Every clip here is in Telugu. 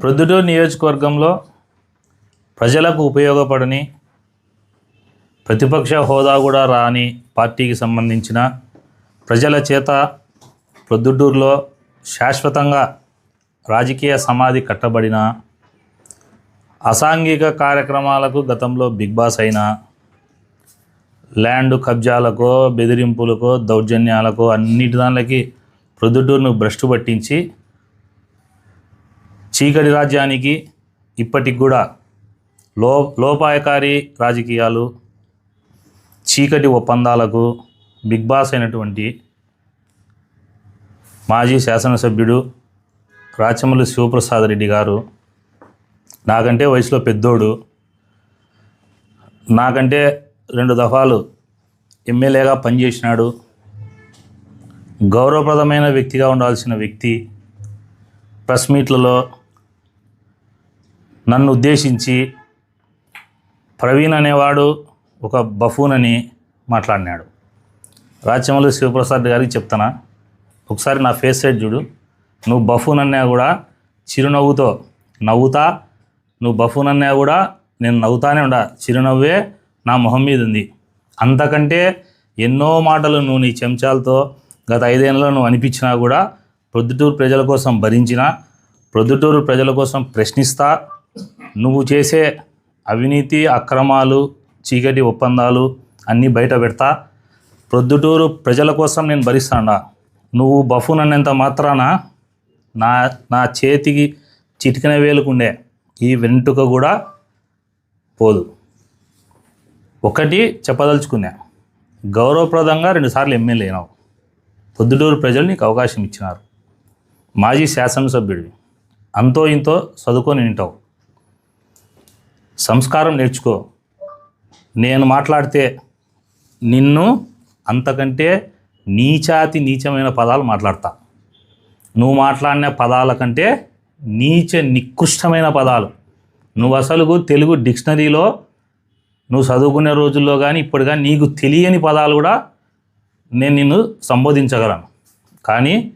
ప్రొద్దుటూరు నియోజకవర్గంలో ప్రజలకు ఉపయోగపడని ప్రతిపక్ష హోదా కూడా రాని పార్టీకి సంబంధించిన ప్రజల చేత ప్రొద్దుటూరులో శాశ్వతంగా రాజకీయ సమాధి కట్టబడిన అసాంఘిక కార్యక్రమాలకు గతంలో బిగ్ బాస్ అయిన ల్యాండ్ కబ్జాలకో బెదిరింపులకో దౌర్జన్యాలకో అన్నిటి దానికి ప్రొద్దుటూరును భ్రష్టు పట్టించి చీకటి రాజ్యానికి ఇప్పటికి కూడా లో లోపాయకారి రాజకీయాలు చీకటి ఒప్పందాలకు బిగ్ బాస్ అయినటువంటి మాజీ శాసనసభ్యుడు రాచమల్లి శివప్రసాద్ రెడ్డి గారు నాకంటే వయసులో పెద్దోడు నాకంటే రెండు దఫాలు ఎమ్మెల్యేగా పనిచేసినాడు గౌరవప్రదమైన వ్యక్తిగా ఉండాల్సిన వ్యక్తి ప్రెస్ మీట్లలో నన్ను ఉద్దేశించి ప్రవీణ్ అనేవాడు ఒక బఫూన్ అని మాట్లాడినాడు. రాచమల్లి శివప్రసాద్ గారికి చెప్తానా ఒకసారి నా ఫేస్ సైడ్ చూడు. నువ్వు బఫూన్ అన్నా కూడా చిరునవ్వుతో నవ్వుతా నువ్వు బఫూన్ అన్నా కూడా నేను నవ్వుతానే ఉండా. చిరునవ్వే నా మొహం మీద ఉంది. అంతకంటే ఎన్నో మాటలు నువ్వు నీ చెంచాలతో గత ఐదేళ్ళలో నువ్వు అనిపించినా కూడా ప్రొద్దుటూరు ప్రజల కోసం భరించిన ప్రొద్దుటూరు ప్రజల కోసం ప్రశ్నిస్తా నువ్వు చేసే అవినీతి అక్రమాలు చీకటి ఒప్పందాలు అన్నీ బయట పెడతా. ప్రొద్దుటూరు ప్రజల కోసం నేను భరిస్తాడా నువ్వు బఫూన్ అన్నంత మాత్రాన? నా నా చేతికి చిటికిన వేలుకుండే ఈ వెంట్రుక కూడా పోదు. ఒకటి చెప్పదలుచుకున్నా. గౌరవప్రదంగా రెండుసార్లు ఎమ్మెల్యే అయినావు. పొద్దుటూరు ప్రజలు నీకు అవకాశం ఇచ్చినారు. మాజీ శాసనసభ్యుడివి. అంతో ఇంతో చదువుకొని వింటావు సంస్కారం నేర్చుకో. నేను మాట్లాడితే నిన్ను అంతకంటే నీచాతి నీచమైన పదాలు మాట్లాడతా. నువ్వు మాట్లాడిన పదాల కంటే నీచ నికృష్టమైన పదాలు. నువ్వు అసలు తెలుగు డిక్షనరీలో నువ్వు చదువుకునే రోజుల్లో కానీ ఇప్పుడు కానీ నీకు తెలియని పదాలు కూడా నేను నిన్ను సంబోధించగలను. కానీ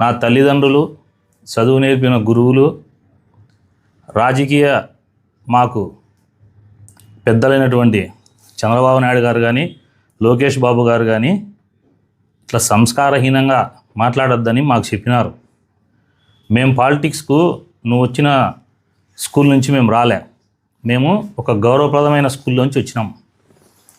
నా తల్లిదండ్రులు చదువు నేర్పిన గురువులు రాజకీయ మాకు పెద్దలైనటువంటి చంద్రబాబు నాయుడు గారు కానీ లోకేష్ బాబు గారు కానీ ఇట్లా సంస్కారహీనంగా మాట్లాడొద్దని మాకు చెప్పినారు. మేము పాలిటిక్స్కు నువ్వు వచ్చిన స్కూల్ నుంచి మేము రాలే. మేము ఒక గౌరవప్రదమైన స్కూల్లోంచి వచ్చినాం.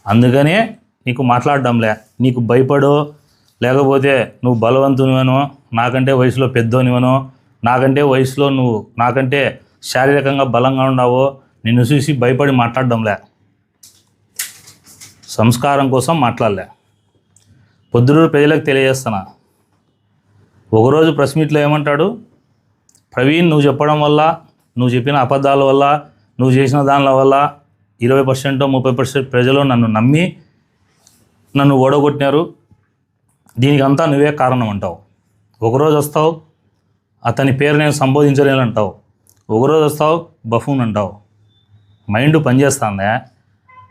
అందుకనే నీకు మాట్లాడడంలే. నీకు భయపడో లేకపోతే నువ్వు బలవంతునివనో నాకంటే వయసులో పెద్దోనివనో నాకంటే వయసులో నువ్వు నాకంటే శారీరకంగా బలంగా ఉన్నావో నిన్ను చూసి భయపడి మాట్లాడడంలే. సంస్కారం కోసం మాట్లాడలే. పొద్దుటూరు ప్రజలకు తెలియజేస్తున్నా. ఒకరోజు ప్రెస్ మీట్లో ఏమంటాడు? ప్రవీణ్ నువ్వు చెప్పడం వల్ల నువ్వు చెప్పిన అబద్ధాల వల్ల నువ్వు చేసిన దానిల వల్ల ఇరవై పర్సెంట్ ముప్పై పర్సెంట్ ప్రజలు నన్ను నమ్మి నన్ను ఓడగొట్టినారు. దీనికంతా నువ్వే కారణం అంటావు. ఒకరోజు వస్తావు అతని పేరు నేను సంబోధించలేనంటావు. అంటావు ఒకరోజు వస్తావు బఫూన్ అంటావు. మైండ్ పనిచేస్తుందా.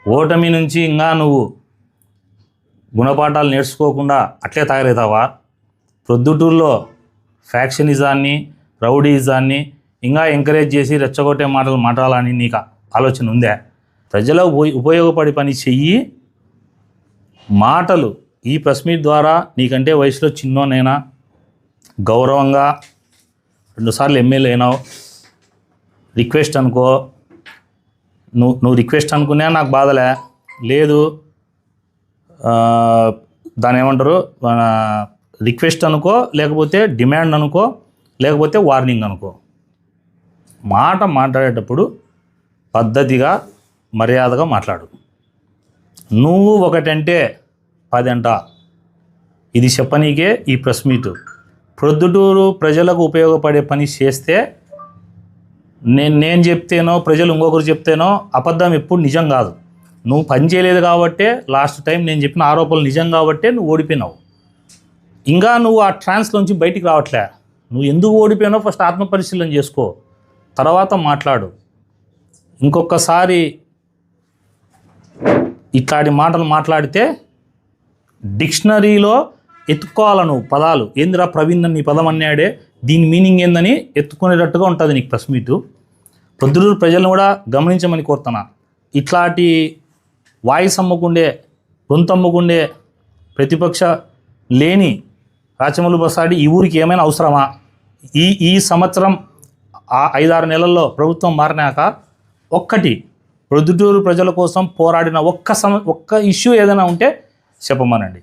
ఓటమి నుంచి ఇంకా నువ్వు గుణపాఠాలు నేర్చుకోకుండా అట్లే తయారవుతావా ప్రొద్దుటూరులో ఫ్యాక్షనిజాన్ని రౌడీజాన్ని ఇంకా ఎంకరేజ్ చేసి రెచ్చగొట్టే మాటలు మాట్లాడాలని నీకు ఆలోచన ఉందే. ప్రజలకు ఉప- ఉపయోగపడే పని చెయ్యి. మాటలు ఈ ప్రెస్ మీట్ ద్వారా నీకంటే వయసులో చిన్నోనైనా గౌరవంగా రెండుసార్లు ఎమ్మెల్యే అయినావు. రిక్వెస్ట్ అనుకో. నువ్వు నువ్వు రిక్వెస్ట్ అనుకునే నాకు బాధలే. లేదు దాని ఏమంటారు? రిక్వెస్ట్ అనుకో లేకపోతే డిమాండ్ అనుకో లేకపోతే వార్నింగ్ అనుకో. మాట మాట్లాడేటప్పుడు పద్ధతిగా మర్యాదగా మాట్లాడు. నువ్వు ఒకటంటే పదంట. ఇది చెప్పనీకే ఈ ప్రెస్ మీట్. ప్రొద్దుటూరు ప్రజలకు ఉపయోగపడే పని చేస్తే నేను నేను చెప్తేనో ప్రజలు ఇంకొకరు చెప్తేనో అబద్ధం ఎప్పుడు నిజం కాదు. నువ్వు పని చేయలేదు కాబట్టే లాస్ట్ టైం నేను చెప్పిన ఆరోపణలు నిజం కాబట్టే నువ్వు ఓడిపోయినావు. ఇంకా నువ్వు ఆ ట్రాన్స్లోంచి బయటికి రావట్లే. నువ్వు ఎందుకు ఓడిపోయినావు? ఫస్ట్ ఆత్మపరిశీలన చేసుకో. తర్వాత మాట్లాడు. ఇంకొకసారి ఇట్లాంటి మాటలు మాట్లాడితే డిక్షనరీలో ఎత్తుకోవాలి నువ్వు పదాలు? ఏందిరా ప్రవీణ్ నీ పదం అన్నాడే? దీని మీనింగ్ ఏందని ఎత్తుకునేటట్టుగా ఉంటుంది నీకు ప్రెస్ మీటు. పొద్దుటూరు ప్రజలను కూడా గమనించమని కోరుతున్నా. ఇట్లాంటి వాయిస్ అమ్ముకుండే గొంతమ్ముకుండే ప్రతిపక్ష లేని రాచమల్లు బసాడి ఈ ఊరికి ఏమైనా అవసరమా? ఈ ఈ సంవత్సరం ఆ ఐదారు నెలల్లో ప్రభుత్వం మారినాక ఒక్కటి ప్రొద్దుటూరు ప్రజల కోసం పోరాడిన ఒక్క సమ ఒక్క ఇష్యూ ఏదైనా ఉంటే చెప్పమనండి.